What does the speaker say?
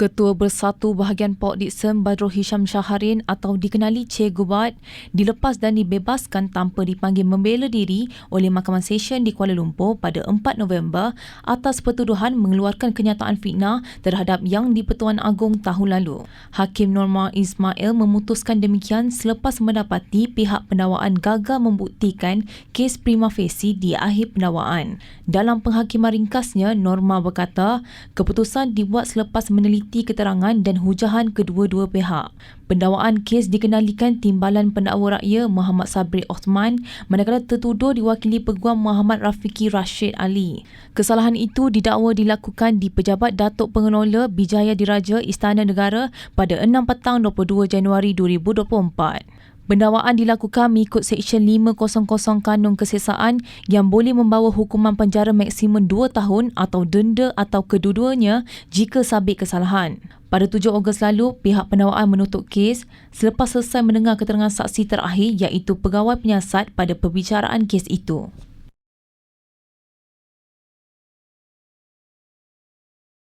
Ketua Bersatu Bahagian Port Dickson Badrul Hisham Syaharin atau dikenali Che Gubat dilepas dan dibebaskan tanpa dipanggil membela diri oleh Mahkamah Session di Kuala Lumpur pada 4 November atas pertuduhan mengeluarkan kenyataan fitnah terhadap Yang di-Pertuan Agong tahun lalu. Hakim Norma Ismail memutuskan demikian selepas mendapati pihak pendakwaan gagal membuktikan kes prima facie di akhir pendakwaan. Dalam penghakiman ringkasnya, Norma berkata keputusan dibuat selepas meneliti bukti keterangan dan hujahan kedua-dua pihak. Pendakwaan kes dikenalikan Timbalan Pendakwa Rakyat Muhammad Sabri Osman manakala tertuduh diwakili Peguam Muhammad Rafiki Rashid Ali. Kesalahan itu didakwa dilakukan di Pejabat Datuk Pengelola Bijaya Diraja Istana Negara pada 6 petang 22 Januari 2024. Pendakwaan dilakukan mengikut Seksyen 500 Kanun Kesesaan yang boleh membawa hukuman penjara maksimum 2 tahun atau denda atau kedua-duanya jika sabit kesalahan. Pada 7 Ogos lalu, pihak pendakwaan menutup kes selepas selesai mendengar keterangan saksi terakhir iaitu pegawai penyiasat pada perbicaraan kes itu.